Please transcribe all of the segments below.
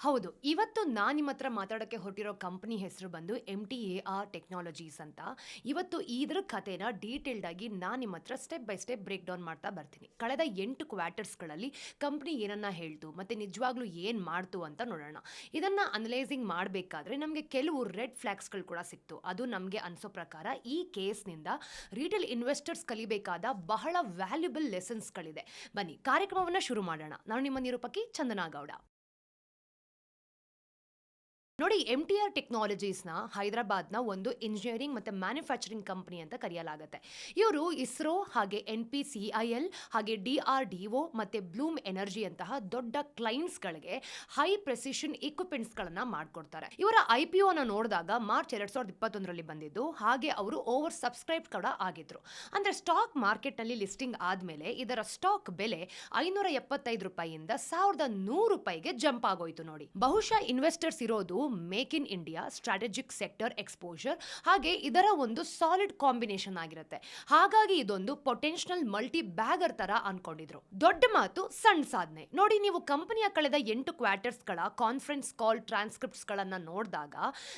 ಹೌದು, ಇವತ್ತು ನಾನು ನಿಮ್ಮ ಹತ್ರ ಮಾತಾಡೋಕ್ಕೆ ಹೊರಟಿರೋ ಕಂಪ್ನಿ ಹೆಸರು ಬಂದು M T A R technologies ಅಂತ. ಇವತ್ತು ಇದ್ರ ಕಥೆನ ಡೀಟೇಲ್ಡ್ ಆಗಿ ನಾನು ನಿಮ್ಮ ಹತ್ರ step by step break down ಮಾಡ್ತಾ ಬರ್ತೀನಿ. ಕಳೆದ ಎಂಟು ಕ್ವಾರ್ಟರ್ಸ್ಗಳಲ್ಲಿ ಕಂಪ್ನಿ ಏನನ್ನ ಹೇಳ್ತು, ಮತ್ತೆ ನಿಜವಾಗ್ಲೂ ಏನು ಮಾಡ್ತು ಅಂತ ನೋಡೋಣ. ಇದನ್ನ ಅನಲೈಸಿಂಗ್ ಮಾಡಬೇಕಾದ್ರೆ ನಮಗೆ ಕೆಲವು ರೆಡ್ ಫ್ಲಾಗ್ಸ್ಗಳು ಕೂಡ ಸಿಕ್ತು. ಅದು ನಮಗೆ ಅನಿಸೋ ಪ್ರಕಾರ ಈ ಕೇಸ್ನಿಂದ ರಿಟೇಲ್ ಇನ್ವೆಸ್ಟರ್ಸ್ ಕಲಿಬೇಕಾದ ಬಹಳ ವ್ಯಾಲ್ಯೂಬಲ್ ಲೆಸನ್ಸ್ಗಳಿದೆ ಬನ್ನಿ, ಕಾರ್ಯಕ್ರಮವನ್ನು ಶುರು ಮಾಡೋಣ. ನಾನು ನಿಮ್ಮ ನಿರೂಪಕಿ ಚಂದನಾ ಗೌಡ ನೋಡಿ ಎಂ ಟಿ ಆರ್ ಟೆಕ್ನಾಲಜೀಸ್ನ ಹೈದರಾಬಾದ್ನ ಒಂದು ಇಂಜಿನಿಯರಿಂಗ್ ಮತ್ತು ಮ್ಯಾನುಫ್ಯಾಕ್ಚರಿಂಗ್ ಕಂಪನಿ ಅಂತ ಕರೆಯಲಾಗುತ್ತೆ. ಇವರು ಇಸ್ರೋ ಹಾಗೆ N P C I L ಹಾಗೆ ಡಿ ಆರ್ ಡಿ ಒ ಮತ್ತು ಬ್ಲೂಮ್ ಎನರ್ಜಿ ಅಂತಹ ದೊಡ್ಡ ಕ್ಲೈಂಟ್ಸ್ಗಳಿಗೆ ಹೈ ಪ್ರೆಸಿಷನ್ ಇಕ್ವಿಪ್ಮೆಂಟ್ಸ್ಗಳನ್ನು ಮಾಡಿಕೊಡ್ತಾರೆ. ಇವರ ಐ ಪಿ ಒನ ನೋಡಿದಾಗ ಮಾರ್ಚ್ ಎರಡು ಸಾವಿರದ ಇಪ್ಪತ್ತೊಂದರಲ್ಲಿ ಬಂದಿದ್ದು, ಹಾಗೆ ಅವರು ಓವರ್ ಸಬ್ಸ್ಕ್ರೈಬ್ ಕೂಡ ಆಗಿದ್ರು. ಅಂದರೆ ಸ್ಟಾಕ್ ಮಾರ್ಕೆಟ್ನಲ್ಲಿ ಲಿಸ್ಟಿಂಗ್ ಆದಮೇಲೆ ಇದರ ಸ್ಟಾಕ್ ಬೆಲೆ ಐನೂರ ಎಪ್ಪತ್ತೈದು ರೂಪಾಯಿಯಿಂದ ಸಾವಿರದ ನೂರು ರೂಪಾಯಿಗೆ ಜಂಪ್ ಆಗೋಯ್ತು ನೋಡಿ. ಬಹುಶಃ ಇನ್ವೆಸ್ಟರ್ಸ್ ಇರೋದು make in India strategic sector exposure ಹಾಗೆ ಇದರ ಒಂದು ಸಾಲಿಡ್ ಕಾಂಬಿನೇಷನ್ ಆಗಿರುತ್ತೆ. ಹಾಗಾಗಿ ಇದೊಂದು ಪೊಟೆನ್ಷಿಯಲ್ ಮಲ್ಟಿ ಬ್ಯಾಗರ್ ತರ ಅನ್ಕೊಂಡಿದ್ರು. ದೊಡ್ಡ ಮಾತು ಸಣ್ಣ ಸಾಧನೆ. ನೋಡಿ, ನೀವು ಕಂಪನಿಯ ಕಳೆದ ಎಂಟು ಕ್ವಾರ್ಟರ್ಸ್ಗಳ ಕಾನ್ಫರೆನ್ಸ್ ಕಾಲ್ ಟ್ರಾನ್ಸ್ಕ್ರಿಪ್ಟ್ಸ್ ಗಳನ್ನ ನೋಡಿದಾಗ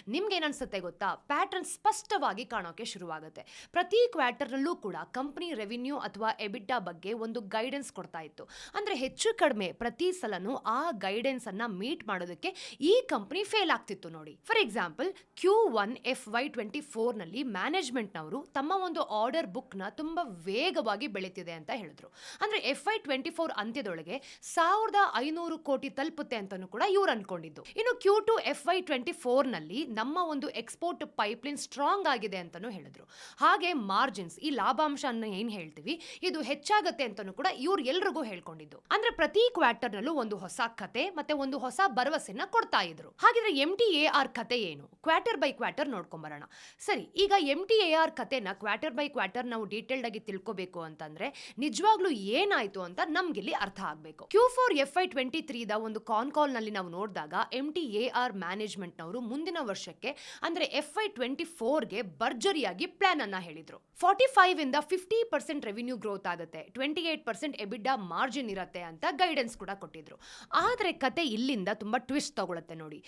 ನಿಮ್ಗೆ ಏನನ್ಸುತ್ತೆ ಗೊತ್ತಾ? ಪ್ಯಾಟರ್ನ್ ಸ್ಪಷ್ಟವಾಗಿ ಕಾಣೋಕೆ ಶುರುವಾಗುತ್ತೆ. ಪ್ರತಿ ಕ್ವಾರ್ಟರ್ನಲ್ಲೂ ಕೂಡ ಕಂಪನಿ ರೆವಿನ್ಯೂ ಅಥವಾ ಎಬಿಟಾ ಬಗ್ಗೆ ಒಂದು ಗೈಡೆನ್ಸ್ ಕೊಡ್ತಾ ಇತ್ತು. ಅಂದ್ರೆ ಹೆಚ್ಚು ಕಡಿಮೆ ಪ್ರತಿ ಸಲನೂ ಆ ಗೈಡೆನ್ಸ್ ಅನ್ನ ಮೀಟ್ ಮಾಡೋದಕ್ಕೆ ಈ ಕಂಪನಿ ಫೇಲ್ ಆಗ್ತಿತ್ತು ನೋಡಿ. For example Q one F Y twenty ಫೋರ್ನಲ್ಲಿ management ನವರು ತಮ್ಮ ಒಂದು ಆರ್ಡರ್ ಬುಕ್ನ ತುಂಬಾ ವೇಗವಾಗಿ ಬೆಳೀತಿದೆ ಅಂತ ಹೇಳಿದ್ರು. ಅಂದ್ರೆ ಎಫ್ ಐ ಟ್ವೆಂಟಿ ಫೋರ್ ಅಂತ್ಯದೊಳಗೆ ಸಾವಿರದ ಐನೂರು ಕೋಟಿ ತಲುಪುತ್ತೆ ಅಂತಾನು ಕೂಡ ಇವ್ರು ಅನ್ಕೊಂಡಿದ್ದು. ಇನ್ನು Q two F Y twenty ಫೋರ್ನಲ್ಲಿ ನಮ್ಮ ಒಂದು ಎಕ್ಸ್ಪೋರ್ಟ್ ಪೈಪ್ಲೈನ್ ಸ್ಟ್ರಾಂಗ್ ಆಗಿದೆ ಅಂತಾನು ಹೇಳಿದ್ರು. ಹಾಗೆ ಮಾರ್ಜಿನ್ಸ್ ಈ ಲಾಭಾಂಶ ಅನ್ನ ಏನ್ ಹೇಳ್ತೀವಿ? ಇದು ಹೆಚ್ಚಾಗತ್ತೆ ಅಂತಾನು ಕೂಡ ಇವ್ರು ಎಲ್ರಿಗೂ ಹೇಳ್ಕೊಂಡಿದ್ದು. ಅಂದ್ರೆ ಪ್ರತಿ ಕ್ವಾರ್ಟರ್ ನಲ್ಲೂ ಒಂದು ಹೊಸ ಕತೆ ಮತ್ತೆ ಒಂದು ಹೊಸ ಭರವಸೆನ ಕೊಡ್ತಾ ಇದ್ರು. ಹಾಗಿದ್ರೆ ಎಂ ಟಿ ಎ ಆರ್ ಕತೆ ಏನು? ಕ್ವಾರ್ಟರ್ ಬೈ ಕ್ವಾರ್ಟರ್ ನೋಡ್ಕೊಂಬರೋಣ. ಸರಿ, ಈಗ ಎಂ ಟಿ ಎ ಆರ್ ಕತೆನ ಕ್ವಾರ್ಟರ್ ಬೈ ಕ್ವಾರ್ಟರ್ ನಾವು ಡೀಟೇಲ್ಡ್ ಆಗಿ ತಿಳ್ಕೋಬೇಕು ಅಂತಂದ್ರೆ ನಿಜವಾಗ್ಲೂ ಏನಾಯ್ತು ಅಂತ ನಮ್ಗಿಲ್ಲಿ ಅರ್ಥ ಆಗ್ಬೇಕು. Q four F I twenty ತ್ರೀದ ಒಂದು ಕಾನ್ ಕಾಲ್ನಲ್ಲಿ ನಾವು ನೋಡಿದಾಗ M T A R management ನವರು ಮುಂದಿನ ವರ್ಷಕ್ಕೆ ಅಂದ್ರೆ ಎಫ್ ಐ ಟ್ವೆಂಟಿ ಫೋರ್ಗೆ ಭರ್ಜರಿಯಾಗಿ ಪ್ಲಾನ್ ಅನ್ನ ಹೇಳಿದ್ರು. ಫಾರ್ಟಿ ಫೈವ್ ಇಂದ ಫಿಫ್ಟಿ ಪರ್ಸೆಂಟ್ ರೆವಿನ್ಯೂ ಗ್ರೋತ್ ಆಗುತ್ತೆ. Twenty eight percent EBITDA margin ಇರುತ್ತೆ ಅಂತ ಗೈಡೆನ್ಸ್ ಕೂಡ ಕೊಟ್ಟಿದ್ರು. ಆದ್ರೆ ಕತೆ ಇಲ್ಲಿಂದ ತುಂಬಾ ಟ್ವಿಸ್ಟ್ ತಗೊಳುತ್ತೆ ನೋಡಿ.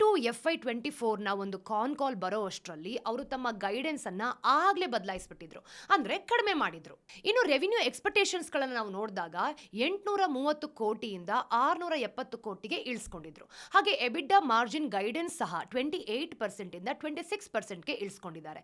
ಟು ಎಫ್ ಐ ಟ್ವೆಂಟಿ ಫೋರ್ನ ಒಂದು ಕಾನ್ ಕಾಲ್ ಬರೋ ಅಷ್ಟರಲ್ಲಿ ಅವರು ತಮ್ಮ ಗೈಡೆನ್ಸ್ ಆಗಲೇ ಬದಲಾಯಿಸ್ಬಿಟ್ಟಿದ್ರು. ಅಂದರೆ ಕಡಿಮೆ ಮಾಡಿದ್ರು. ಇನ್ನು ರೆವಿನ್ಯೂ ಎಕ್ಸ್ಪೆಕ್ಟೇಷನ್ಸ್ಗಳನ್ನು ನಾವು ನೋಡಿದಾಗ ಎಂಟುನೂರ ಮೂವತ್ತು ಕೋಟಿಯಿಂದ ಆರುನೂರ ಎಪ್ಪತ್ತು ಕೋಟಿಗೆ ಇಳಿಸ್ಕೊಂಡಿದ್ರು. ಹಾಗೆ ಎಬಿಡಾ ಮಾರ್ಜಿನ್ ಗೈಡೆನ್ಸ್ ಸಹ ಟ್ವೆಂಟಿ ಏಟ್ ಪರ್ಸೆಂಟಿಂದ ಟ್ವೆಂಟಿ ಸಿಕ್ಸ್ ಪರ್ಸೆಂಟ್ಗೆ ಇಳಿಸ್ಕೊಂಡಿದ್ದಾರೆ.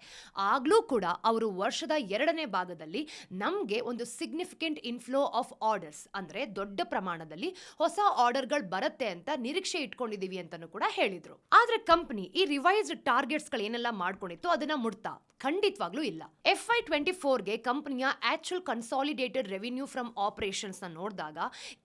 ಆಗ್ಲೂ ಕೂಡ ಅವರು ವರ್ಷದ ಎರಡನೇ ಭಾಗದಲ್ಲಿ ನಮಗೆ ಒಂದು ಸಿಗ್ನಿಫಿಕೆಂಟ್ ಇನ್ಫ್ಲೋ ಆಫ್ ಆರ್ಡರ್ಸ್ ಅಂದರೆ ದೊಡ್ಡ ಪ್ರಮಾಣದಲ್ಲಿ ಹೊಸ ಆರ್ಡರ್ಗಳು ಬರುತ್ತೆ ಅಂತ ನಿರೀಕ್ಷೆ ಇಟ್ಕೊಂಡಿದೀವಿ ಅಂತಲೂ ಕೂಡ ಹೇಳಿದ್ರು. ಆದ್ರೆ ಕಂಪನಿ ಈ ರಿವೈಸ್ಡ್ ಟಾರ್ಗೆಟ್ಸ್ ಏನೆಲ್ಲ ಮಾಡ್ಕೊಂಡಿತ್ತು ಅದನ್ನ ಮುಡ್ತಾ ಖಂಡಿತವಾಗ್ಲೂ ಇಲ್ಲ. ಎಫ್ ಐ ಟ್ವೆಂಟಿ ಫೋರ್ಗೆ ಕಂಪನಿಯ ಆಕ್ಚುಲ್ ಕನ್ಸಾಲಿಡೇಟೆಡ್ ರೆವಿನ್ಯೂ ಫ್ರಮ್ ಆಪರೇಷನ್ಸ್ನ ನೋಡಿದಾಗ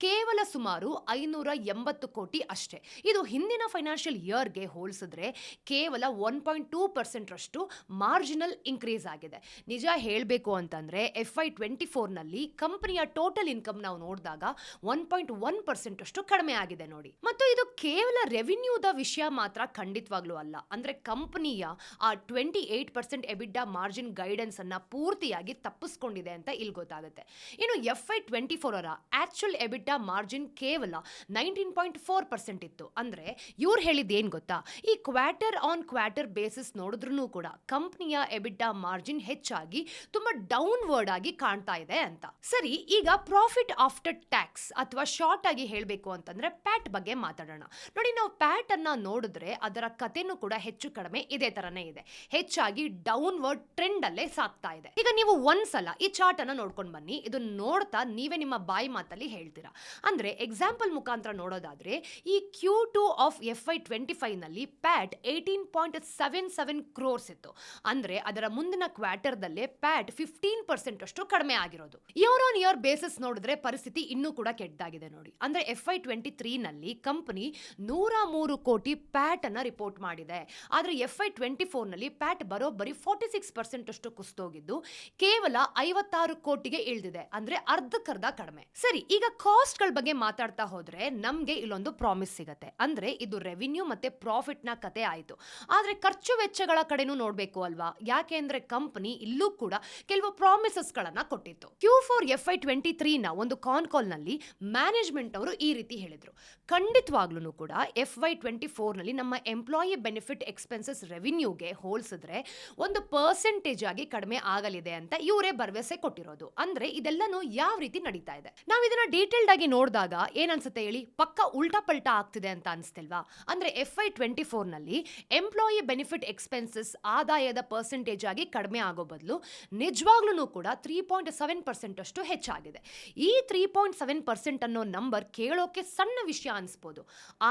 ಕೇವಲ ಸುಮಾರು ಐನೂರ ಎಂಬತ್ತು ಕೋಟಿ ಅಷ್ಟೇ. ಇದು ಹಿಂದಿನ ಫೈನಾನ್ಷಿಯಲ್ ಇಯರ್ಗೆ ಹೋಲಿಸಿದ್ರೆ ಕೇವಲ ಒನ್ ಪಾಯಿಂಟ್ ಟೂ ಪರ್ಸೆಂಟ್ ರಷ್ಟು ಮಾರ್ಜಿನಲ್ ಇನ್ಕ್ರೀಸ್ ಆಗಿದೆ. ನಿಜ ಹೇಳಬೇಕು ಅಂತಂದ್ರೆ ಎಫ್ ಐ ಟ್ವೆಂಟಿ ಫೋರ್ನಲ್ಲಿ ಕಂಪನಿಯ ಟೋಟಲ್ ಇನ್ಕಮ್ ನಾವು ನೋಡಿದಾಗ ಒನ್ ಪಾಯಿಂಟ್ ಒನ್ ಪರ್ಸೆಂಟ್ ಅಷ್ಟು ಕಡಿಮೆ ಆಗಿದೆ ನೋಡಿ. ಮತ್ತು ಇದು ಕೇವಲ ರೆವಿನ್ಯೂದ ವಿಷಯ ಮಾತ್ರ ಖಂಡಿತವಾಗ್ಲೂ ಅಲ್ಲ. ಅಂದ್ರೆ ಕಂಪನಿಯ ಆ twenty eight percent EBITDA margin guidance ಅನ್ನ ಪೂರ್ತಿಯಾಗಿ ತಪ್ಪಿಸ್ಕೊಂಡಿದೆ ಅಂತ ಇಲ್ಲಿ ಗೊತ್ತಾಗುತ್ತೆ. ಇನ್ನು ಎಫ್ ಐ ಟ್ವೆಂಟಿ ಫೋರ್ ಅವರ ಆಕ್ಚುಲ್ ಎಬಿಡಾ ಮಾರ್ಜಿನ್ ಕೇವಲ ನೈನ್ಟೀನ್ ಪಾಯಿಂಟ್ ಫೋರ್ ಪರ್ಸೆಂಟ್ ಇತ್ತು. ಅಂದ್ರೆ ಇವ್ರು ಹೇಳಿದ್ದೇನು ಗೊತ್ತಾ? ಈ ಕ್ವಾರ್ಟರ್ ಆನ್ ಕ್ವಾರ್ಟರ್ ಬೇಸಿಸ್ ನೋಡಿದ್ರೂ ಕೂಡ ಕಂಪ್ನಿಯ ಎಬಿಡಾ ಮಾರ್ಜಿನ್ ಹೆಚ್ಚಾಗಿ ತುಂಬಾ ಡೌನ್ವರ್ಡ್ ಆಗಿ ಕಾಣ್ತಾ ಇದೆ ಅಂತ. ಸರಿ, ಈಗ ಪ್ರಾಫಿಟ್ ಆಫ್ಟರ್ ಟ್ಯಾಕ್ಸ್ ಅಥವಾ ಶಾರ್ಟ್ ಆಗಿ ಹೇಳಬೇಕು ಅಂತಂದ್ರೆ ಪ್ಯಾಟ್ ಬಗ್ಗೆ ಮಾತಾಡೋಣ. ನೋಡಿ, ನಾವು ಪ್ಯಾಟ್ ಅನ್ನ ನೋಡಿದ್ರೆ ಅದರ ಕಥೆನೂ ಕೂಡ ಹೆಚ್ಚು ಕಡಿಮೆ ಇದೇ ತರನೇ ಇದೆ. ಹೆಚ್ಚಾಗಿ ಡೌನ್ ವರ್ಡ್ ಟ್ರೆಂಡ್ ಅಲ್ಲೇ ಸಾಕ್ತಾ ಇದೆ. ಈಗ ನೀವು ಒಂದ್ಸಲ ಈ ಚಾರ್ಟ್ ಅನ್ನ ನೋಡ್ಕೊಂಡು ಬನ್ನಿ. ಇದು ನೋಡ್ತಾ ನೀವೇ ನಿಮ್ಮ ಬಾಯಿ ಮಾತಲ್ಲಿ ಹೇಳ್ತೀರಾ? ಅಂದ್ರೆ ಎಕ್ಸಾಂಪಲ್ ಮುಖಾಂತರ ನೋಡೋದಾದ್ರೆ ಈ Q two of F Y twenty ಫೈವ್ನಲ್ಲಿ PAT eighteen point seven seven crores ಇತ್ತು. ಅಂದ್ರೆ ಅದರ ಮುಂದಿನ ಕ್ವಾರ್ಟರ್ದಲ್ಲೇ ಪ್ಯಾಟ್ ಫಿಫ್ಟೀನ್ ಪರ್ಸೆಂಟ್ ಅಷ್ಟು ಕಡಿಮೆ ಆಗಿರೋದು. ಇಯರ್ ಆನ್ ಇಯರ್ ಬೇಸಿಸ್ ನೋಡಿದ್ರೆ ಪರಿಸ್ಥಿತಿ ಇನ್ನೂ ಕೂಡ ಕೆಟ್ಟದಾಗಿದೆ ನೋಡಿ. ಅಂದ್ರೆ ಎಫ್ ಐ ಟ್ವೆಂಟಿ ತ್ರೀ ನಲ್ಲಿ ಕಂಪನಿ ನೂರ ಮೂರು ಕೋಟಿ ಪ್ಯಾಟ್ ಅನ್ನ ರಿಪೋರ್ಟ್ ಮಾಡಿದೆ. ಆದ್ರೆ ಎಫ್ ಐ ಟ್ವೆಂಟಿ ಫೋರ್ನಲ್ಲಿ ಪ್ಯಾಟ್ ಬರೋಬ್ಬರಿ ಫಾರ್ಟಿ ಸಿಕ್ಸ್ ಪರ್ಸೆಂಟ್ ಅಷ್ಟು ಕುಸ್ತೋಗಿದ್ದು ಕೇವಲ ಐವತ್ತಾರು ಕೋಟಿಗೆ ಇಳಿದಿದೆ. ಅಂದ್ರೆ ಅರ್ಧಕ್ಕರ್ಧ ಕಡಿಮೆ. ಸರಿ, ಈಗ ಕಾಸ್ಟ್ಗಳ ಬಗ್ಗೆ ಮಾತಾಡ್ತಾ ಹೋದ್ರೆ ನಮ್ಗೆ ಇಲ್ಲೊಂದು ಪ್ರಾಮಿಸ್ ಸಿಗುತ್ತೆ. ಅಂದ್ರೆ ಇದು ರೆವಿನ್ಯೂ ಮತ್ತೆ ಪ್ರಾಫಿಟ್ನ ಕತೆ ಆಯ್ತು. ಆದ್ರೆ ಖರ್ಚು ವೆಚ್ಚಗಳ ಕಡೆನೂ ನೋಡ್ಬೇಕು ಅಲ್ವಾ? ಯಾಕೆ ಅಂದ್ರೆ ಕಂಪನಿ ಇಲ್ಲೂ ಕೂಡ ಕೆಲವು ಪ್ರಾಮಿಸಸ್ ಗಳನ್ನ ಕೊಟ್ಟಿತ್ತು. Q four F Y twenty three ನ ಒಂದು ಕಾನ್ನಲ್ಲಿ ಮ್ಯಾನೇಜ್ಮೆಂಟ್ ಅವರು ಈ ರೀತಿ ಹೇಳಿದ್ರು. ಖಂಡಿತವಾಗ್ಲೂ ಕೂಡ ಎಫ್ ವೈ ಟ್ವೆಂಟಿ ಫೋರ್ನಲ್ಲಿ ನಮ್ಮ ಎಂಪ್ಲಾಯಿ ಬೆನಿಫಿಟ್ ಎಕ್ಸ್ಪೆನ್ಸಸ್ ರೆವಿನ್ಯೂಗೆ ಹೋಲಿಸಿದ್ರೆ ಒಂದು ಪರ್ಸೆಂಟೇಜ್ ಆಗಿ ಕಡಿಮೆ ಆಗಲಿದೆ ಅಂತ ಇವರೇ ಭರವಸೆ ಕೊಟ್ಟಿರೋದು. ಅಂದ್ರೆ ಇದೆಲ್ಲನೂ ಯಾವ ರೀತಿ ನಡೀತಾ ಇದೆ? ನಾವು ಇದನ್ನ ಡೀಟೇಲ್ಡ್ ಆಗಿ ನೋಡಿದಾಗ ಏನನ್ಸುತ್ತೆ ಹೇಳಿ? ಪಕ್ಕ ಉಲ್ಟಾ ಪಲ್ಟಾ ಆಗ್ತಿದೆ ಅಂತ ಅನ್ಸ್ತಿಲ್ವಾ? ಅಂದ್ರೆ ಎಫ್ ಐ ಟ್ವೆಂಟಿ ಫೋರ್ನಲ್ಲಿ ಎಂಪ್ಲಾಯಿ ಬೆನಿಫಿಟ್ ಎಕ್ಸ್ಪೆನ್ಸಸ್ ಆದಾಯದ ಪರ್ಸೆಂಟೇಜ್ ಆಗಿ ಕಡಿಮೆ ಆಗೋ ಬದಲು ನಿಜವಾಗ್ಲೂ ಕೂಡ ತ್ರೀ ಪಾಯಿಂಟ್ ಸೆವೆನ್ ಪರ್ಸೆಂಟ್ ಅಷ್ಟು ಹೆಚ್ಚಾಗಿದೆ. ಈ ತ್ರೀ ಪಾಯಿಂಟ್ ಸೆವೆನ್ ಪರ್ಸೆಂಟ್ ಅನ್ನೋ ನಂಬರ್ ಕೇಳೋಕೆ ಸಣ್ಣ ವಿಷಯ ಅನಿಸ್ಬೋದು.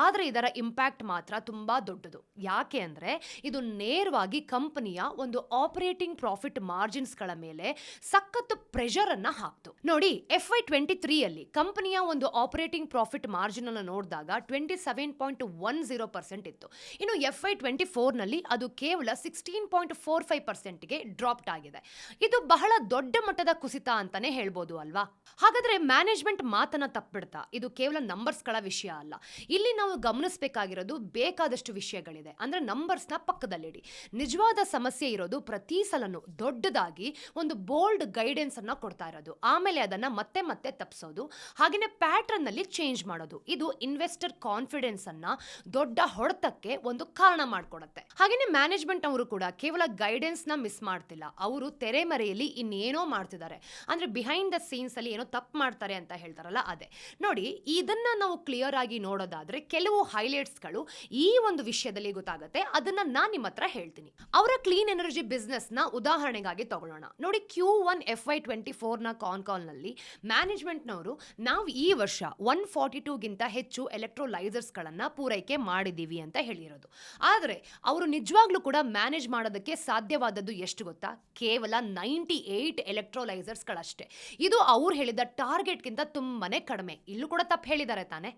ಆದರೆ ಇದರ ಇಂಪ್ಯಾಕ್ಟ್ ಮಾತ್ರ ತುಂಬ ದೊಡ್ಡದು. ಯಾಕೆ ಅಂದರೆ ಇದು ನೇರವಾಗಿ ಕಂಪನಿಯ ಒಂದು ಆಪರೇಟಿಂಗ್ ಪ್ರಾಫಿಟ್ ಮಾರ್ಜಿನ್ಸ್ಗಳ ಮೇಲೆ ಸಖತ್ ಪ್ರೆಷರ್ ಅನ್ನ ಹಾಕ್ತು. ನೋಡಿ ಎಫ್ ಐ ಟ್ವೆಂಟಿ ತ್ರೀಯಲ್ಲಿ ಕಂಪನಿಯ ಒಂದು ಆಪರೇಟಿಂಗ್ ಪ್ರಾಫಿಟ್ ಮಾರ್ಜಿನ್ ಅನ್ನು ನೋಡಿದಾಗ twenty seven point one zero percent ಇತ್ತು. ಇನ್ನು ಎಫ್ ಐ ಟ್ವೆಂಟಿ ಫೋರ್ನಲ್ಲಿ ಅದು ಕೇವಲ ಸಿಕ್ಸ್ಟೀನ್ ಪಾಯಿಂಟ್ ಫೋರ್ ಫೈವ್ ಪರ್ಸೆಂಟ್ಗೆ ಡ್ರಾಪ್ಟ್ ಆಗಿದೆ. ಇದು ಬಹಳ ದೊಡ್ಡ ಮಟ್ಟದ ಕುಸಿತ ಅಂತಾನೆ ಹೇಳ್ಬೋದು ಅಲ್ವಾ? ಹಾಗಾದ್ರೆ ಮ್ಯಾನೇಜ್ಮೆಂಟ್ ಮಾತನ್ನ ತಪ್ಪಿಡ್ತಾ, ಇದು ಕೇವಲ ನಂಬರ್ಸ್ಗಳ ವಿಷಯ ಅಲ್ಲ. ಇಲ್ಲಿ ನಾವು ಗಮನಿಸಬೇಕಾಗಿರೋದು ಬೇಕಾದಷ್ಟು ವಿಷಯಗಳಿದೆ. ಅಂದರೆ ನಂಬರ್ಸ್ನ ಪಕ್ಕದಲ್ಲಿಡಿ. ನಿಜವಾದ ಸಮಸ್ಯೆ ಇರೋದು ಪ್ರತಿ ಸಲನೂ ದೊಡ್ಡದಾಗಿ ಒಂದು ಬೋಲ್ಡ್ ಗೈಡೆನ್ಸನ್ನು ಕೊಡ್ತಾ ಇರೋದು. ಆಮೇಲೆ ಅದನ್ನು ಮತ್ತೆ ಮತ್ತೆ ತಪ್ಪಿಸೋದು ಹಾಗೆಯೇ ಪ್ಯಾಟ್ರನ್ನಲ್ಲಿ ಚೇಂಜ್ ಮಾಡೋದು. ಇದು ಇನ್ವೆಸ್ಟರ್ ಕಾನ್ಫಿಡೆನ್ಸನ್ನು ದೊಡ್ಡ ಹೊಡೆತಕ್ಕೆ ಒಂದು ಕಾರಣ ಮಾಡಿಕೊಡುತ್ತೆ. ಹಾಗೆಯೇ ಮ್ಯಾನೇಜ್ಮೆಂಟ್ ಅವರು ಕೂಡ ಕೇವಲ ಗೈಡೆನ್ಸ್ನ ಮಿಸ್ ಮಾಡ್ತಿಲ್ಲ. ಅವರು ತೆರೆಮರೆಯಲ್ಲಿ ಇನ್ನೇನೋ ಮಾಡ್ತಿದ್ದಾರೆ. ಅಂದರೆ ಬಿಹೈಂಡ್ ದ ಸೀನ್ಸಲ್ಲಿ ಏನೋ ತಪ್ಪು ಮಾಡ್ತಾರೆ ಅಂತ ಹೇಳ್ತಾರಲ್ಲ ಅದೇ. ನೋಡಿ, ಇದನ್ನು ನಾವು ಕ್ಲಿಯರ್ ಆಗಿ ನೋಡೋದಾದರೆ ಕೆಲವು ಹೈಲೈಟ್ಸ್ಗಳು ಈ ಒಂದು ವಿಷಯದಲ್ಲಿ ಗೊತ್ತಾಗುತ್ತೆ, ಅದನ್ನ ನಾನು ನಿಮ್ಮ ಹತ್ರ ಹೇಳ್ತೀನಿ. ಅವರ ಕ್ಲೀನ್ ಎನರ್ಜಿ ಬಿಸ್ನೆಸ್ನ ಉದಾಹರಣೆಗಾಗಿ ತಗೊಳ್ಳೋಣ. ನೋಡಿ Q one F I twenty ಫೋರ್ನ con ಕಾಲ್ನಲ್ಲಿ ಮ್ಯಾನೇಜ್ಮೆಂಟ್ನವರು ನಾವು ಈ ವರ್ಷ ಒನ್ ಫಾರ್ಟಿ ಟೂಗಿಂತ ಹೆಚ್ಚು ಎಲೆಕ್ಟ್ರೋಲೈಸರ್ಸ್ ಗಳನ್ನ ಪೂರೈಕೆ ಮಾಡಿದೀವಿ ಅಂತ ಹೇಳಿರೋದು. ಆದರೆ ಅವರು ನಿಜವಾಗ್ಲೂ ಕೂಡ ಮ್ಯಾನೇಜ್ ಮಾಡೋದಕ್ಕೆ ಸಾಧ್ಯವಾದದ್ದು ಎಷ್ಟು ಗೊತ್ತಾ? ಕೇವಲ ನೈಂಟಿ ಏಯ್ಟ್ ಎಲೆಕ್ಟ್ರೋಲೈಸರ್ಸ್ಗಳಷ್ಟೇ ಇದು ಅವ್ರು ಹೇಳಿದ ಟಾರ್ಗೆಟ್ಗಿಂತ ತುಂಬಾನೇ ಕಡಿಮೆ. ಇಲ್ಲೂ ಕೂಡ ತಪ್ಪು ಹೇಳಿದ್ದಾರೆ ತಾನೆ?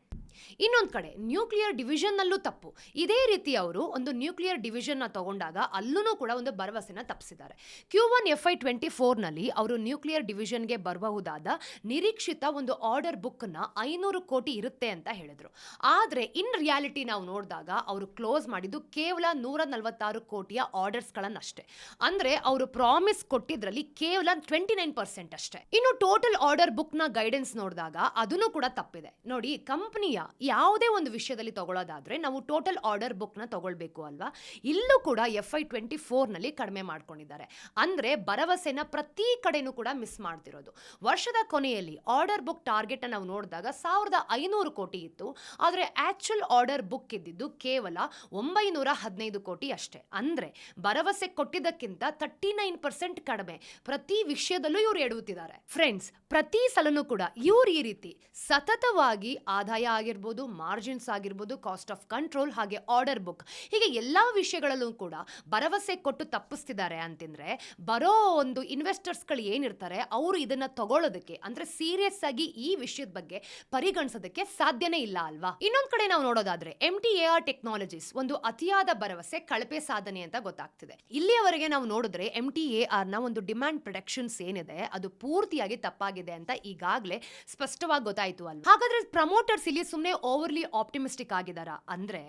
ಇನ್ನೊಂದು ಕಡೆ ನ್ಯೂಕ್ಲಿಯರ್ ಡಿವಿಷನ್ನಲ್ಲೂ ತಪ್ಪು. ಇದೇ ರೀತಿ ಅವರು ಒಂದು ನ್ಯೂಕ್ಲಿಯರ್ ಡಿವಿಷನ್ನ ತಗೊಂಡಾಗ ಅಲ್ಲೂ ಕೂಡ ಒಂದು ಭರವಸೆನ ತಪ್ಪಿಸಿದ್ದಾರೆ Q one F Y twenty ಫೋರ್ನಲ್ಲಿ ಅವರು ನ್ಯೂಕ್ಲಿಯರ್ ಡಿವಿಷನ್ಗೆ ಬರಬಹುದಾದ ನಿರೀಕ್ಷಿತ ಒಂದು ಆರ್ಡರ್ ಬುಕ್ನ ಐನೂರು ಕೋಟಿ ಇರುತ್ತೆ ಅಂತ ಹೇಳಿದರು. ಆದರೆ ಇನ್ ರಿಯಾಲಿಟಿ ನಾವು ನೋಡಿದಾಗ ಅವರು ಕ್ಲೋಸ್ ಮಾಡಿದ್ದು ಕೇವಲ ನೂರ ನಲವತ್ತಾರು ಕೋಟಿಯ ಆರ್ಡರ್ಸ್ಗಳನ್ನಷ್ಟೇ ಅಂದರೆ, ಅವರು ಪ್ರಾಮಿಸ್ ಕೊಟ್ಟಿದ್ರಲ್ಲಿ ಕೇವಲ ಟ್ವೆಂಟಿ ನೈನ್ ಪರ್ಸೆಂಟ್ ಅಷ್ಟೇ. ಇನ್ನು ಟೋಟಲ್ ಆರ್ಡರ್ ಬುಕ್ನ ಗೈಡೆನ್ಸ್ ನೋಡಿದಾಗ ಅದನ್ನು ಕೂಡ ತಪ್ಪಿದೆ. ನೋಡಿ ಕಂಪನಿಯ ಯಾವುದೇ ಒಂದು ವಿಷಯದಲ್ಲಿ ತಗೊಳ್ಳೋದಾದ್ರೆ ನಾವು ಟೋಟಲ್ ಆರ್ಡರ್ ಬುಕ್ನ ತಗೊಳ್ಬೇಕು ಅಲ್ವಾ? ಇಲ್ಲೂ ಕೂಡ ಎಫ್ ಐ ಟ್ವೆಂಟಿ ಫೋರ್ನಲ್ಲಿ ಕಡಿಮೆ ಮಾಡ್ಕೊಂಡಿದ್ದಾರೆ. ಅಂದ್ರೆ ಭರವಸೆನ ಪ್ರತಿ ಕಡೆನೂ ಕೂಡ ಮಿಸ್ ಮಾಡ್ತಿರೋದು. ವರ್ಷದ ಕೊನೆಯಲ್ಲಿ ಆರ್ಡರ್ ಬುಕ್ ಟಾರ್ಗೆಟ್ ನಾವು ನೋಡಿದಾಗ ಸಾವಿರದ ಐನೂರು ಕೋಟಿ ಇತ್ತು. ಆದರೆ ಆ್ಯಕ್ಚುಲ್ ಆರ್ಡರ್ ಬುಕ್ ಇದ್ದಿದ್ದು ಕೇವಲ ಒಂಬೈನೂರ ಹದಿನೈದು ಕೋಟಿ ಅಷ್ಟೇ. ಅಂದ್ರೆ ಭರವಸೆ ಕೊಟ್ಟಿದ್ದಕ್ಕಿಂತ ತರ್ಟಿ ನೈನ್ ಪರ್ಸೆಂಟ್ ಕಡಿಮೆ. ಪ್ರತಿ ವಿಷಯದಲ್ಲೂ ಇವ್ರು ಎಡುತ್ತಿದ್ದಾರೆ ಫ್ರೆಂಡ್ಸ್ ಪ್ರತಿ ಸಲನೂ ಕೂಡ ಇವರು ಈ ರೀತಿ ಸತತವಾಗಿ ಆದಾಯ ಆಗಿರ್ಬೋದು ಮಾರ್ಜಿನ್ಸ್ ಆಗಿರ್ಬೋದು ಕಾಸ್ಟ್ ಆಫ್ ಕಂಟ್ರೋಲ್ ಹಾಗೆ ಆರ್ಡರ್ ಬುಕ್ ಹೀಗೆ ಎಲ್ಲಾ ವಿಷಯಗಳಲ್ಲೂ ಕೂಡ ಭರವಸೆ ಕೊಟ್ಟು ತಪ್ಪಿಸ್ತಿದ್ದಾರೆ ಅಂತಂದ್ರೆ, ಬರೋ ಒಂದು ಇನ್ವೆಸ್ಟರ್ಸ್ಗಳು ಏನಿರ್ತಾರೆ, ಅವರು ಇದನ್ನ ತಗೊಳ್ಳೋದಕ್ಕೆ ಅಂದ್ರೆ ಸೀರಿಯಸ್ ಆಗಿ ಈ ವಿಷಯದ ಬಗ್ಗೆ ಪರಿಗಣಿಸೋದಕ್ಕೆ ಸಾಧ್ಯನೇ ಇಲ್ಲ ಅಲ್ವಾ? ಇನ್ನೊಂದು ಕಡೆ ನಾವು ನೋಡೋದಾದ್ರೆ M T A R technologies ಒಂದು ಅತಿಯಾದ ಭರವಸೆ, ಕಳಪೆ ಸಾಧನೆ ಅಂತ ಗೊತ್ತಾಗ್ತಿದೆ. ಇಲ್ಲಿಯವರೆಗೆ ನಾವು ನೋಡಿದ್ರೆ ಎಂ ಟಿ ಎ ಆರ್ನ ಒಂದು ಡಿಮ್ಯಾಂಡ್ ಪ್ರೊಡಕ್ಷನ್ಸ್ ಏನಿದೆ, ಅದು ಪೂರ್ತಿಯಾಗಿ ತಪ್ಪಾಗಿದೆ ಅಂತ ಈಗಾಗಲೇ ಸ್ಪಷ್ಟವಾಗಿ ಗೊತ್ತಾಯಿತು ಅಲ್ವಾ? ಹಾಗಾದ್ರೆ ಪ್ರಮೋಟರ್ಸ್ ಇಲ್ಲಿ ಸುಮ್ಮನೆ ಓವರ್ಲಿ ಆಪ್ಟಿಮಿಸ್ಟಿಕ್ ಆಗಿದಾರ? ಅಂದ್ರೆ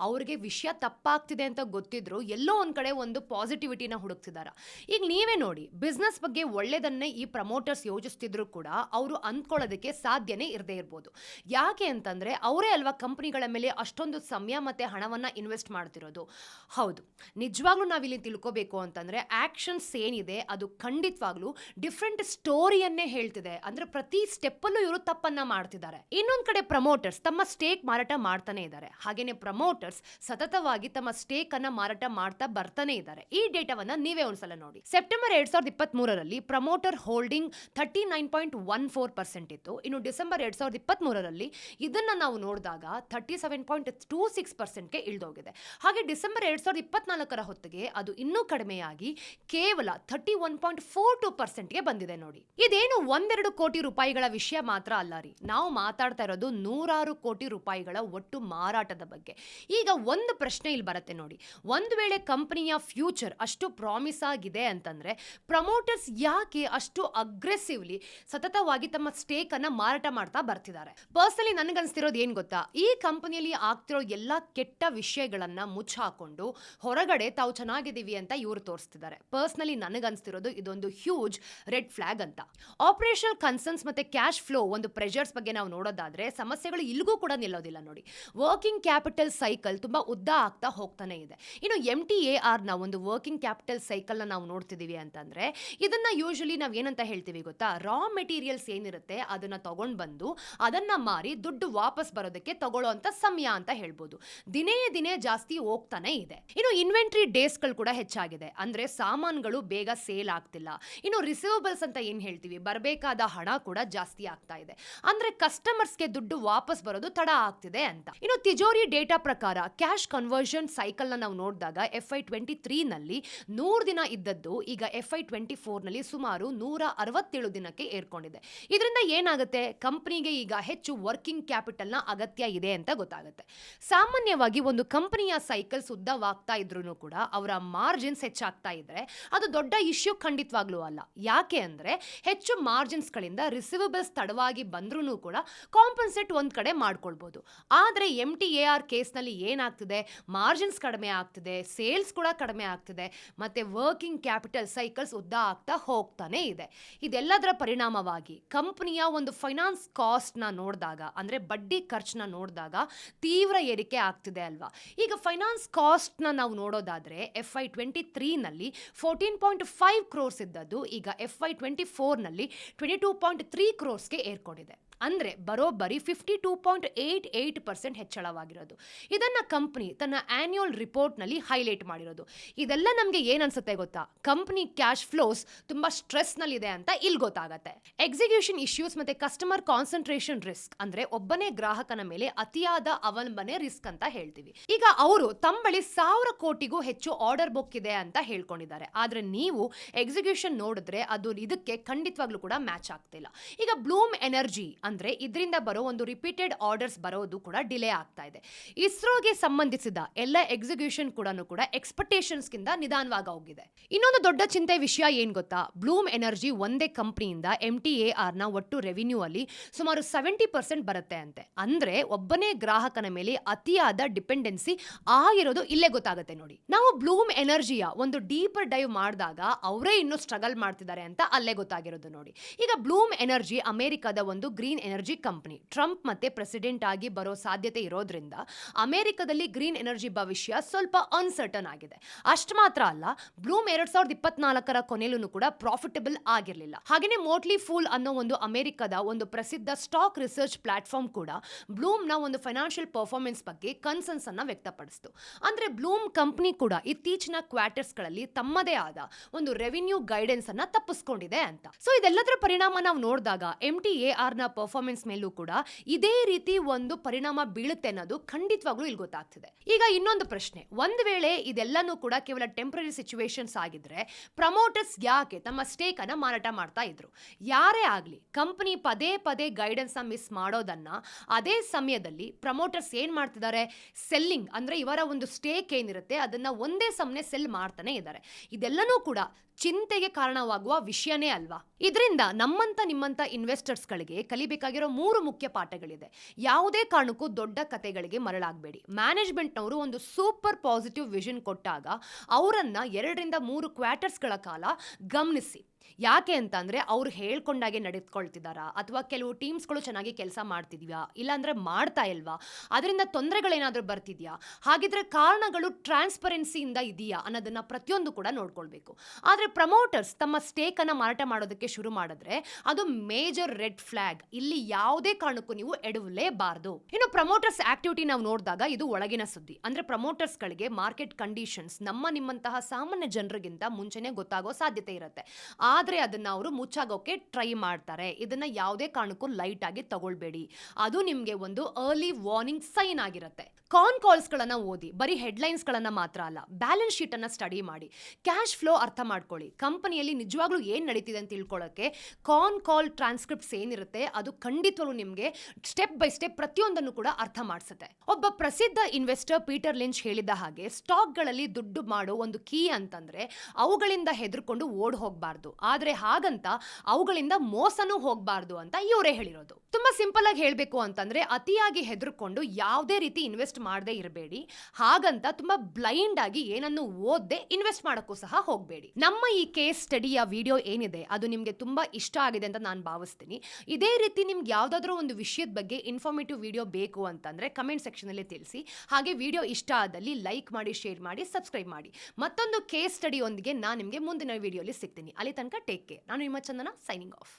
ಅವ್ರಿಗೆ ವಿಷಯ ತಪ್ಪಾಗ್ತಿದೆ ಅಂತ ಗೊತ್ತಿದ್ರು ಎಲ್ಲೋ ಒಂದು ಕಡೆ ಒಂದು ಪಾಸಿಟಿವಿಟಿನ ಹುಡುಕ್ತಿದಾರ? ಈಗ ನೀವೇ ನೋಡಿ ಬಿಸ್ನೆಸ್ ಬಗ್ಗೆ ಒಳ್ಳೆಯದನ್ನೇ ಈ ಪ್ರಮೋಟರ್ಸ್ ಯೋಚಿಸ್ತಿದ್ರು ಕೂಡ ಅವರು ಅಂದ್ಕೊಳ್ಳೋದಕ್ಕೆ ಸಾಧ್ಯನೇ ಇರದೇ ಇರ್ಬೋದು. ಯಾಕೆ ಅಂತಂದ್ರೆ ಅವರೇ ಅಲ್ವಾ ಕಂಪ್ನಿಗಳ ಮೇಲೆ ಅಷ್ಟೊಂದು ಸಮಯ ಮತ್ತೆ ಹಣವನ್ನ ಇನ್ವೆಸ್ಟ್ ಮಾಡ್ತಿರೋದು? ಹೌದು. ನಿಜವಾಗ್ಲೂ ನಾವಿಲ್ಲಿ ತಿಳ್ಕೋಬೇಕು ಅಂತಂದ್ರೆ ಆ್ಯಕ್ಷನ್ಸ್ ಏನಿದೆ ಅದು ಖಂಡಿತವಾಗ್ಲೂ ಡಿಫ್ರೆಂಟ್ ಸ್ಟೋರಿಯನ್ನೇ ಹೇಳ್ತಿದೆ. ಅಂದ್ರೆ ಪ್ರತಿ ಸ್ಟೆಪ್ಪಲ್ಲೂ ಇವರು ತಪ್ಪನ್ನು ಮಾಡ್ತಿದ್ದಾರೆ. ಇನ್ನೊಂದು ಕಡೆ ಪ್ರಮೋಟರ್ಸ್ ತಮ್ಮ ಸ್ಟೇಕ್ ಮಾರಾಟ ಮಾಡ್ತಾನೆ ಇದ್ದಾರೆ. ಹಾಗೇನೆ ಪ್ರಮೋಟರ್ಸ್ ಸತತವಾಗಿ ತಮ್ಮ ಸ್ಟೇಕ್ ಅನ್ನ ಮಾರಾಟ ಮಾಡ್ತಾ ಬರ್ತಾನೆ ಇದ್ದಾರೆ. ಈ ಡೇಟಾವನ್ನ ನೀವೇ ಒಂದ್ಸಲ ನೋಡಿ. ಸೆಪ್ಟೆಂಬರ್ ಎರಡ್ ಸಾವಿರದ ಇಪ್ಪತ್ತ್ ಮೂರರಲ್ಲಿ promoter holding thirty nine point one four percent ಇತ್ತು. ಇನ್ನು ಡಿಸೆಂಬರ್ ಎರಡ್ ಸಾವಿರದ ಇಪ್ಪತ್ತ್ ಮೂರರಲ್ಲಿ ಇದನ್ನ ನಾವು ನೋಡಿದಾಗ thirty seven point two six ಪರ್ಸೆಂಟ್ಗೆ ಇಳಿದೋಗಿದೆ. ಹಾಗೆ ಡಿಸೆಂಬರ್ ಎರಡ್ ಸಾವಿರದ ಇಪ್ಪತ್ನಾಲ್ಕರ ಹೊತ್ತಿಗೆ ಅದು ಇನ್ನೂ ಕಡಿಮೆಯಾಗಿ ಕೇವಲ thirty one point four two ಪರ್ಸೆಂಟ್ಗೆ ಬಂದಿದೆ ನೋಡಿ. ಇದೇನು ಒಂದೆರಡು ಕೋಟಿ ರೂಪಾಯಿಗಳ ವಿಷಯ ಮಾತ್ರ ಅಲ್ಲ ರೀ. ನಾವು ಮಾತಾಡ್ತಾ ಇರೋದು ನೂರಾರು ಸಾವಿರಾರು ಕೋಟಿ ರೂಪಾಯಿಗಳ ಒಟ್ಟು ಮಾರಾಟದ ಬಗ್ಗೆ. ಈಗ ಒಂದು ಪ್ರಶ್ನೆ ಇಲ್ಲಿ ಬರುತ್ತೆ ನೋಡಿ. ಒಂದು ವೇಳೆ ಕಂಪನಿಯ ಫ್ಯೂಚರ್ ಅಷ್ಟು ಪ್ರಾಮಿಸ್ ಆಗಿದೆ ಅಂತಂದ್ರೆ, ಪ್ರಮೋಟರ್ಸ್ ಯಾಕೆ ಅಷ್ಟು ಅಗ್ರೆಸಿವ್ಲಿ ಸತತವಾಗಿ ತಮ್ಮ ಸ್ಟೇಕ್ ಅನ್ನ ಮಾರಾಟ ಮಾಡ್ತಾ ಬರ್ತಿದ್ದಾರೆ? ಪರ್ಸನಲಿ ನನಗನ್ಸ್ತಿರೋದು ಏನ್ ಗೊತ್ತಾ? ಈ ಕಂಪನಿಯಲ್ಲಿ ಆಗ್ತಿರೋ ಎಲ್ಲಾ ಕೆಟ್ಟ ವಿಷಯಗಳನ್ನ ಮುಚ್ಚಾಕೊಂಡು ಹೊರಗಡೆ ತಾವು ಚೆನ್ನಾಗಿದ್ದೀವಿ ಅಂತ ಇವರು ತೋರಿಸ್ತಿದ್ದಾರೆ. ಪರ್ಸನಲಿ ನನಗನ್ಸ್ತಿರೋದು ಇದೊಂದು ಹ್ಯೂಜ್ ರೆಡ್ ಫ್ಲಾಗ್ ಅಂತ. ಆಪರೇಷನಲ್ ಕನ್ಸರ್ನ್ಸ್ ಮತ್ತೆ ಕ್ಯಾಶ್ ಫ್ಲೋ ಒಂದು ಪ್ರೆಷರ್ಸ್ ಬಗ್ಗೆ ನಾವು ನೋಡೋದಾದ್ರೆ, ಸಮಸ್ಯೆಗಳು ಇಲ್ಲಿಗೂ ಕೂಡ ನಿಲ್ಲೋದಿಲ್ಲ ನೋಡಿ. ವರ್ಕಿಂಗ್ ಕ್ಯಾಪಿಟಲ್ ಸೈಕಲ್ ತುಂಬಾ ಉದ್ದ ಆಗ್ತಾ ಹೋಗ್ತಾನೆ ಇದೆ. ಇನ್ನು ಎಂ ಟಿ ಎ ಆರ್ನ ಒಂದು ವರ್ಕಿಂಗ್ ಕ್ಯಾಪಿಟಲ್ ಸೈಕಲ್ನ ನಾವು ನೋಡ್ತಿದ್ದೀವಿ ಅಂತಂದ್ರೆ, ಇದನ್ನ ಯೂಶಲಿ ನಾವು ಏನಂತ ಹೇಳ್ತೀವಿ ಗೊತ್ತಾ? ರಾ ಮೆಟೀರಿಯಲ್ಸ್ ಏನಿರುತ್ತೆ ಅದನ್ನ ತೊಗೊಂಡು ಬಂದು ಅದನ್ನ ಮಾರಿ ದುಡ್ಡು ವಾಪಸ್ ಬರೋದಕ್ಕೆ ತಗೊಳ್ಳೋ ಅಂತ ಸಮಯ ಅಂತ ಹೇಳ್ಬೋದು. ದಿನೇ ದಿನೇ ಜಾಸ್ತಿ ಹೋಗ್ತಾನೆ ಇದೆ. ಇನ್ನು ಇನ್ವೆಂಟ್ರಿ ಡೇಸ್ಗಳು ಕೂಡ ಹೆಚ್ಚಾಗಿದೆ. ಅಂದ್ರೆ ಸಾಮಾನುಗಳು ಬೇಗ ಸೇಲ್ ಆಗ್ತಿಲ್ಲ. ಇನ್ನು ರಿಸೀವಬಲ್ಸ್ ಅಂತ ಏನು ಹೇಳ್ತೀವಿ? ಬರಬೇಕಾದ ಹಣ ಕೂಡ ಜಾಸ್ತಿ ಆಗ್ತಾ ಇದೆ. ಅಂದ್ರೆ ಕಸ್ಟಮರ್ಸ್ಗೆ ದುಡ್ಡು ವಾಪಸ್ ಬರೋದು ತಡ ಆಗ್ತಿದೆ ಅಂತ. ಇನ್ನು ತಿಜೋರಿ ಡೇಟಾ ಪ್ರಕಾರ ಕ್ಯಾಶ್ ಕನ್ವರ್ಷನ್ ಸೈಕಲ್ ನಾವು ನೋಡಿದಾಗ ಎಫ್ ಐ ಟ್ವೆಂಟಿ ತ್ರೀ ನಲ್ಲಿ ನೂರು ದಿನ ಇದ್ದದ್ದು ಈಗ ಎಫ್ ಐ ಟ್ವೆಂಟಿ ಫೋರ್ನಲ್ಲಿ ಸುಮಾರು ನೂರ ಅರವತ್ತೇಳು ದಿನಕ್ಕೆ ಏರ್ಕೊಂಡಿದೆ. ಇದರಿಂದ ಏನಾಗುತ್ತೆ? ಕಂಪನಿಗೆ ಈಗ ಹೆಚ್ಚು ವರ್ಕಿಂಗ್ ಕ್ಯಾಪಿಟಲ್ನ ಅಗತ್ಯ ಇದೆ ಅಂತ ಗೊತ್ತಾಗುತ್ತೆ. ಸಾಮಾನ್ಯವಾಗಿ ಒಂದು ಕಂಪನಿಯ ಸೈಕಲ್ ಉದ್ದವಾಗ್ತಾ ಇದ್ರೂ ಕೂಡ ಅವರ ಮಾರ್ಜಿನ್ಸ್ ಹೆಚ್ಚಾಗ್ತಾ ಇದ್ರೆ ಅದು ದೊಡ್ಡ ಇಶ್ಯೂ ಖಂಡಿತವಾಗ್ಲೂ ಅಲ್ಲ. ಯಾಕೆ ಅಂದರೆ ಹೆಚ್ಚು ಮಾರ್ಜಿನ್ಸ್ಗಳಿಂದ ರಿಸೀವಬಲ್ಸ್ ತಡವಾಗಿ ಬಂದ್ರೂ ಕೂಡ ಕಾಂಪನ್ಸೇಟ್ ಒಂದು ಕಡೆ ಮಾಡ್ಕೊಳ್ಬೋದು. ಆದರೆ ಎಂ ಟಿ ಎ ಆರ್ ಕೇಸ್ನಲ್ಲಿ ಏನಾಗ್ತಿದೆ? ಮಾರ್ಜಿನ್ಸ್ ಕಡಿಮೆ ಆಗ್ತಿದೆ, ಸೇಲ್ಸ್ ಕೂಡ ಕಡಿಮೆ ಆಗ್ತಿದೆ, ಮತ್ತೆ ವರ್ಕಿಂಗ್ ಕ್ಯಾಪಿಟಲ್ ಸೈಕಲ್ಸ್ ಉದ್ದ ಆಗ್ತಾ ಹೋಗ್ತಾನೆ ಇದೆ. ಇದೆಲ್ಲದರ ಪರಿಣಾಮವಾಗಿ ಕಂಪನಿಯ ಒಂದು ಫೈನಾನ್ಸ್ ಕಾಸ್ಟ್ನ ನೋಡಿದಾಗ, ಅಂದ್ರೆ ಬಡ್ಡಿ ಖರ್ಚನ್ನ ನೋಡಿದಾಗ ತೀವ್ರ ಏರಿಕೆ ಆಗ್ತಿದೆ ಅಲ್ವಾ? ಈಗ ಫೈನಾನ್ಸ್ ಕಾಸ್ಟ್ನ ನಾವು ನೋಡೋದಾದ್ರೆ ಎಫ್ ಐ ಟ್ವೆಂಟಿ ತ್ರೀನಲ್ಲಿ ಫೋರ್ಟೀನ್ ಪಾಯಿಂಟ್ ಫೈವ್ ಕ್ರೋರ್ಸ್ ಇದ್ದದ್ದು, ಈಗ ಎಫ್ ಐ ಟ್ವೆಂಟಿ ಫೋರ್ನಲ್ಲಿ ಟ್ವೆಂಟಿ ಟೂ ಪಾಯಿಂಟ್ ತ್ರೀ ಕ್ರೋರ್ಸ್ಗೆ ಏರ್ಕೊಂಡಿದೆ. ಅಂದ್ರೆ ಬರೋಬ್ಬರಿ fifty two point eight eight percent ಹೆಚ್ಚಳವಾಗಿರೋದು. ಇದನ್ನ ಕಂಪ್ನಿ ತನ್ನ ಆ್ಯನ್ಯುಯಲ್ ರಿಪೋರ್ಟ್ನಲ್ಲಿ ಹೈಲೈಟ್ ಮಾಡಿರೋದು. ಇದೆಲ್ಲ ನಮಗೆ ಏನನ್ಸುತ್ತೆ ಗೊತ್ತಾ? ಕಂಪ್ನಿ ಕ್ಯಾಶ್ ಫ್ಲೋಸ್ ತುಂಬಾ ಸ್ಟ್ರೆಸ್ನಲ್ಲಿದೆ ಅಂತ ಇಲ್ಲಿ ಗೊತ್ತಾಗತ್ತೆ. ಎಕ್ಸಿಕ್ಯೂಷನ್ ಇಶ್ಯೂಸ್ ಮತ್ತೆ ಕಸ್ಟಮರ್ ಕಾನ್ಸಂಟ್ರೇಷನ್ ರಿಸ್ಕ್ ಅಂದ್ರೆ ಒಬ್ಬನೇ ಗ್ರಾಹಕನ ಮೇಲೆ ಅತಿಯಾದ ಅವಲಂಬನೆ ರಿಸ್ಕ್ ಅಂತ ಹೇಳ್ತೀವಿ. ಈಗ ಅವರು ತಮ್ಮ ಬಳಿ ಸಾವಿರ ಕೋಟಿಗೂ ಹೆಚ್ಚು ಆರ್ಡರ್ ಬುಕ್ ಇದೆ ಅಂತ ಹೇಳ್ಕೊಂಡಿದ್ದಾರೆ. ಆದರೆ ನೀವು ಎಕ್ಸಿಕ್ಯೂಷನ್ ನೋಡಿದ್ರೆ ಅದು ಇದಕ್ಕೆ ಖಂಡಿತವಾಗ್ಲೂ ಕೂಡ ಮ್ಯಾಚ್ ಆಗ್ತಿಲ್ಲ. ಈಗ ಬ್ಲೂಮ್ ಎನರ್ಜಿ ಅಂದ್ರೆ ಇದರಿಂದ ಬರೋ ಒಂದು ರಿಪೀಟೆಡ್ ಆರ್ಡರ್ಸ್ ಬರೋದು ಕೂಡ ಡಿಲೇ ಆಗ್ತಾ ಇದೆ. ಇಸ್ರೋಗೆ ಸಂಬಂಧಿಸಿದ ಎಲ್ಲ ಎಕ್ಸಿಕ್ಯೂಷನ್ ಕೂಡ ಕೂಡ ಎಕ್ಸ್ಪೆಕ್ಟೇಷನ್ಸ್ ಗಿಂತ ನಿಧಾನವಾಗಿ ಹೋಗಿದೆ. ಇನ್ನೊಂದು ದೊಡ್ಡ ಚಿಂತೆ ವಿಷಯ ಏನು ಗೊತ್ತಾ? ಬ್ಲೂಮ್ ಎನರ್ಜಿ ಒಂದೇ ಕಂಪ್ನಿಯಿಂದ ಎಂ ಟಿ ಎ ಆರ್ನ ಒಟ್ಟು ರೆವಿನ್ಯೂ ಅಲ್ಲಿ ಸುಮಾರು ಸೆವೆಂಟಿ ಪರ್ಸೆಂಟ್ ಬರುತ್ತೆ ಅಂತೆ. ಅಂದ್ರೆ ಒಬ್ಬನೇ ಗ್ರಾಹಕನ ಮೇಲೆ ಅತಿಯಾದ ಡಿಪೆಂಡೆನ್ಸಿ ಆಗಿರೋದು ಇಲ್ಲೇ ಗೊತ್ತಾಗುತ್ತೆ ನೋಡಿ. ನಾವು ಬ್ಲೂಮ್ ಎನರ್ಜಿಯ ಒಂದು ಡೀಪರ್ ಡೈವ್ ಮಾಡಿದಾಗ ಅವರೇ ಇನ್ನೂ ಸ್ಟ್ರಗಲ್ ಮಾಡ್ತಿದ್ದಾರೆ ಅಂತ ಅಲ್ಲೇ ಗೊತ್ತಾಗಿರೋದು ನೋಡಿ. ಈಗ ಬ್ಲೂಮ್ ಎನರ್ಜಿ ಅಮೆರಿಕದ ಒಂದು ಗ್ರೀನ್ ಎನರ್ಜಿ ಕಂಪನಿ. ಟ್ರಂಪ್ ಮತ್ತೆ ಪ್ರೆಸಿಡೆಂಟ್ ಆಗಿ ಬರೋ ಸಾಧ್ಯತೆ ಇರೋದ್ರಿಂದ ಅಮೆರಿಕದಲ್ಲಿ ಗ್ರೀನ್ ಎನರ್ಜಿ ಭವಿಷ್ಯ ಸ್ವಲ್ಪ ಅನ್ಸರ್ಟನ್ ಆಗಿದೆ. ಅಷ್ಟು ಮಾತ್ರ ಅಲ್ಲ, ಬ್ಲೂಮ್ ಎರಡ್ ಸಾವಿರದ ಇಪ್ಪತ್ನಾಲ್ಕರ ಕೊನೆಯಲ್ಲೂ ಕೂಡ ಪ್ರಾಫಿಟಬಲ್ ಆಗಿರಲಿಲ್ಲ. ಹಾಗೆಯೇ ಮೋಟ್ಲಿ ಫೂಲ್ ಅನ್ನೋ ಒಂದು ಅಮೆರಿಕದ ಒಂದು ಪ್ರಸಿದ್ಧ ಸ್ಟಾಕ್ ರಿಸರ್ಚ್ ಪ್ಲಾಟ್ಫಾರ್ಮ್ ಕೂಡ ಬ್ಲೂಮ್ನ ಒಂದು ಫೈನಾನ್ಷಿಯಲ್ ಪರ್ಫಾರ್ಮೆನ್ಸ್ ಬಗ್ಗೆ ಕನ್ಸರ್ನ್ಸ್ ಅನ್ನ ವ್ಯಕ್ತಪಡಿಸಿತು. ಅಂದ್ರೆ ಬ್ಲೂಮ್ ಕಂಪನಿ ಕೂಡ ಇತ್ತೀಚಿನ ಕ್ವಾರ್ಟರ್ಸ್ಗಳಲ್ಲಿ ತಮ್ಮದೇ ಆದ ಒಂದು ರೆವಿನ್ಯೂ ಗೈಡೆನ್ಸ್ ಅನ್ನ ತಪ್ಪಿಸ್ಕೊಂಡಿದೆ ಅಂತ. ಸೊ ಇದೆಲ್ಲದರ ಪರಿಣಾಮ ನಾವು ನೋಡಿದಾಗ ಎಂ ಟಿ ಎ ಆರ್ನ ಪರ್ಫಾರ್ಮೆನ್ಸ್ ಮೇಲೂ ಕೂಡ ಇದೇ ರೀತಿ ಒಂದು ಪರಿಣಾಮ ಬೀಳುತ್ತೆ ಅನ್ನೋದು ಖಂಡಿತವಾಗ್ಲೂ ಇಲ್ಲಿ ಗೊತ್ತಾಗ್ತಿದೆ. ಈಗ ಇನ್ನೊಂದು ಪ್ರಶ್ನೆ, ಒಂದು ವೇಳೆ ಇದೆಲ್ಲನೂ ಕೂಡ ಕೇವಲ ಟೆಂಪರರಿ ಸಿಚುವೇಶನ್ಸ್ ಆಗಿದ್ರೆ ಪ್ರಮೋಟರ್ಸ್ ಯಾಕೆ ತಮ್ಮ ಸ್ಟೇಕ್ ಅನ್ನ ಮಾರಾಟ ಮಾಡ್ತಾ ಇದ್ರು? ಯಾರೇ ಆಗ್ಲಿ ಕಂಪನಿ ಪದೇ ಪದೇ ಗೈಡೆನ್ಸ್ ಮಿಸ್ ಮಾಡೋದನ್ನ ಅದೇ ಸಮಯದಲ್ಲಿ ಪ್ರಮೋಟರ್ಸ್ ಏನ್ ಮಾಡ್ತಿದ್ದಾರೆ? ಸೆಲ್ಲಿಂಗ್ ಅಂದ್ರೆ ಇವರ ಒಂದು ಸ್ಟೇಕ್ ಏನಿರುತ್ತೆ, ಅದನ್ನ ಒಂದೇ ಸಮನೆ ಸೆಲ್ ಮಾಡ್ತಾನೆ ಇದ್ದಾರೆ. ಇದೆಲ್ಲನೂ ಕೂಡ ಚಿಂತೆಗೆ ಕಾರಣವಾಗುವ ವಿಷಯನೇ ಅಲ್ವಾ? ಇದರಿಂದ ನಮ್ಮಂತ ನಿಮ್ಮಂತ ಇನ್ವೆಸ್ಟರ್ಸ್ಗಳಿಗೆ ಕಲಿಬೇಕಾಗಿರೋ ಮೂರು ಮುಖ್ಯ ಪಾಠಗಳಿದೆ. ಯಾವುದೇ ಕಾರಣಕ್ಕೂ ದೊಡ್ಡ ಕತೆಗಳಿಗೆ ಮರಳಾಗಬೇಡಿ. ಮ್ಯಾನೇಜ್ಮೆಂಟ್ನವರು ಒಂದು ಸೂಪರ್ ಪಾಸಿಟಿವ್ ವಿಷನ್ ಕೊಟ್ಟಾಗ, ಅವರನ್ನು ಎರಡರಿಂದ ಮೂರು ಕ್ವಾರ್ಟರ್ಸ್ಗಳ ಕಾಲ ಗಮನಿಸಿ. ಯಾಕೆ ಅಂತಂದ್ರೆ ಅವ್ರು ಹೇಳ್ಕೊಂಡಾಗೆ ನಡೆದುಕೊಳ್ತಿದ್ದಾರಾ ಅಥವಾ ಕೆಲವು ಟೀಮ್ಸ್ಗಳು ಚೆನ್ನಾಗಿ ಕೆಲಸ ಮಾಡ್ತಿದ್ಯಾ? ಇಲ್ಲಾಂದ್ರೆ ಮಾಡ್ತಾ ಇಲ್ವಾ? ಅದರಿಂದ ತೊಂದರೆಗಳೇನಾದರೂ ಬರ್ತಿದೆಯಾ? ಹಾಗಿದ್ರೆ ಕಾರಣಗಳು ಟ್ರಾನ್ಸ್ಪರೆನ್ಸಿಯಿಂದ ಇದೆಯಾ ಅನ್ನೋದನ್ನ ಪ್ರತಿಯೊಂದು ಕೂಡ ನೋಡ್ಕೊಳ್ಬೇಕು. ಆದ್ರೆ ಪ್ರಮೋಟರ್ಸ್ ತಮ್ಮ ಸ್ಟೇಕ್ ಅನ್ನ ಮಾರಾಟ ಮಾಡೋದಕ್ಕೆ ಶುರು ಮಾಡಿದ್ರೆ ಅದು ಮೇಜರ್ ರೆಡ್ ಫ್ಲ್ಯಾಗ್ ಇಲ್ಲಿ ಯಾವುದೇ ಕಾರಣಕ್ಕೂ ನೀವು ಎಡವಲೇಬಾರದು. ಇನ್ನು ಪ್ರಮೋಟರ್ಸ್ ಆಕ್ಟಿವಿಟಿ ನಾವು ನೋಡಿದಾಗ ಇದು ಒಳಗಿನ ಸುದ್ದಿ. ಅಂದ್ರೆ ಪ್ರಮೋಟರ್ಸ್ಗಳಿಗೆ ಮಾರ್ಕೆಟ್ ಕಂಡೀಷನ್ಸ್ ನಮ್ಮ ನಿಮ್ಮಂತಹ ಸಾಮಾನ್ಯ ಜನರಿಗಿಂತ ಮುಂಚೆನೇ ಗೊತ್ತಾಗೋ ಸಾಧ್ಯತೆ ಇರುತ್ತೆ. ಆ ಆದರೆ ಅದನ್ನ ಅವರು ಮುಚ್ಚಾಗೋಕೆ ಟ್ರೈ ಮಾಡ್ತಾರೆ. ಇದನ್ನ ಯಾವುದೇ ಕಾರಣಕ್ಕೂ ಲೈಟಾಗಿ ತಗೊಳ್ಬೇಡಿ. ಅದು ನಿಮಗೆ ಒಂದು ಅರ್ಲಿ ವಾರ್ನಿಂಗ್ ಸೈನ್ ಆಗಿರುತ್ತೆ. ಕಾನ್ ಕಾಲ್ಸ್ಗಳನ್ನು ಓದಿ, ಬರೀ ಹೆಡ್ಲೈನ್ಸ್ಗಳನ್ನು ಮಾತ್ರ ಅಲ್ಲ ಬ್ಯಾಲೆನ್ಸ್ ಶೀಟ್ ಅನ್ನ ಸ್ಟಡಿ ಮಾಡಿ. ಕ್ಯಾಶ್ ಫ್ಲೋ ಅರ್ಥ ಮಾಡ್ಕೊಳ್ಳಿ. ಕಂಪನಿಯಲ್ಲಿ ನಿಜವಾಗ್ಲೂ ಏನು ನಡೀತಿದೆ ಅಂತ ತಿಳ್ಕೊಳ್ಳೋಕೆ ಕಾನ್ ಕಾಲ್ ಟ್ರಾನ್ಸ್ಕ್ರಿಪ್ಟ್ಸ್ ಏನಿರುತ್ತೆ, ಅದು ಖಂಡಿತವಾಗ್ಲೂ ನಿಮಗೆ ಸ್ಟೆಪ್ ಬೈ ಸ್ಟೆಪ್ ಪ್ರತಿಯೊಂದನ್ನು ಕೂಡ ಅರ್ಥ ಮಾಡಿಸುತ್ತೆ. ಒಬ್ಬ ಪ್ರಸಿದ್ಧ ಇನ್ವೆಸ್ಟರ್ ಪೀಟರ್ ಲಿಂಚ್ ಹೇಳಿದ ಹಾಗೆ ಸ್ಟಾಕ್ಗಳಲ್ಲಿ ದುಡ್ಡು ಮಾಡೋ ಒಂದು ಕೀ ಅಂತಂದ್ರೆ, ಅವುಗಳಿಂದ ಹೆದರ್ಕೊಂಡು ಓಡ್ ಹೋಗಬಾರ್ದು. ಆದ್ರೆ ಹಾಗಂತ ಅವುಗಳಿಂದ ಮೋಸನೂ ಹೋಗಬಾರ್ದು ಅಂತ ಇವರೇ ಹೇಳಿರೋದು. ತುಂಬಾ ಸಿಂಪಲ್ ಆಗಿ ಹೇಳಬೇಕು ಅಂತಂದ್ರೆ ಅತಿಯಾಗಿ ಹೆದರ್ಕೊಂಡು ಯಾವುದೇ ರೀತಿ ಇನ್ವೆಸ್ಟ್ ಮಾಡದೇ ಇರಬೇಡಿ. ಹಾಗಂತ ತುಂಬಾ ಬ್ಲೈಂಡ್ ಆಗಿ ಏನನ್ನು ಓದದೆ ಇನ್ವೆಸ್ಟ್ ಮಾಡೋಕ್ಕೂ ಸಹ ಹೋಗಬೇಡಿ. ನಮ್ಮ ಈ ಕೇಸ್ ಸ್ಟಡಿಯ ವಿಡಿಯೋ ಏನಿದೆ, ಅದು ನಿಮಗೆ ತುಂಬಾ ಇಷ್ಟ ಆಗಿದೆ ಅಂತ ನಾನು ಭಾವಿಸ್ತೀನಿ. ಇದೇ ರೀತಿ ನಿಮ್ಗೆ ಯಾವುದಾದ್ರೂ ಒಂದು ವಿಷಯದ ಬಗ್ಗೆ ಇನ್ಫಾರ್ಮೇಟಿವ್ ವಿಡಿಯೋ ಬೇಕು ಅಂತಂದ್ರೆ ಕಮೆಂಟ್ ಸೆಕ್ಷನಲ್ಲಿ ತಿಳಿಸಿ. ಹಾಗೆ ವಿಡಿಯೋ ಇಷ್ಟ ಆದಲ್ಲಿ ಲೈಕ್ ಮಾಡಿ ಶೇರ್ ಮಾಡಿ ಸಬ್ಸ್ಕ್ರೈಬ್ ಮಾಡಿ. ಮತ್ತೊಂದು ಕೇಸ್ ಸ್ಟಡಿಯೊಂದಿಗೆ ನಾನು ನಿಮಗೆ ಮುಂದಿನ ವಿಡಿಯೋಲಿ ಸಿಗ್ತೀನಿ. ಅಲ್ಲಿ ತನಕ ಟೇಕ್ ಕೇರ್ ನಾನು ನಿಮ್ಮ ಚಂದನ ಸೈನಿಂಗ್ ಆಫ್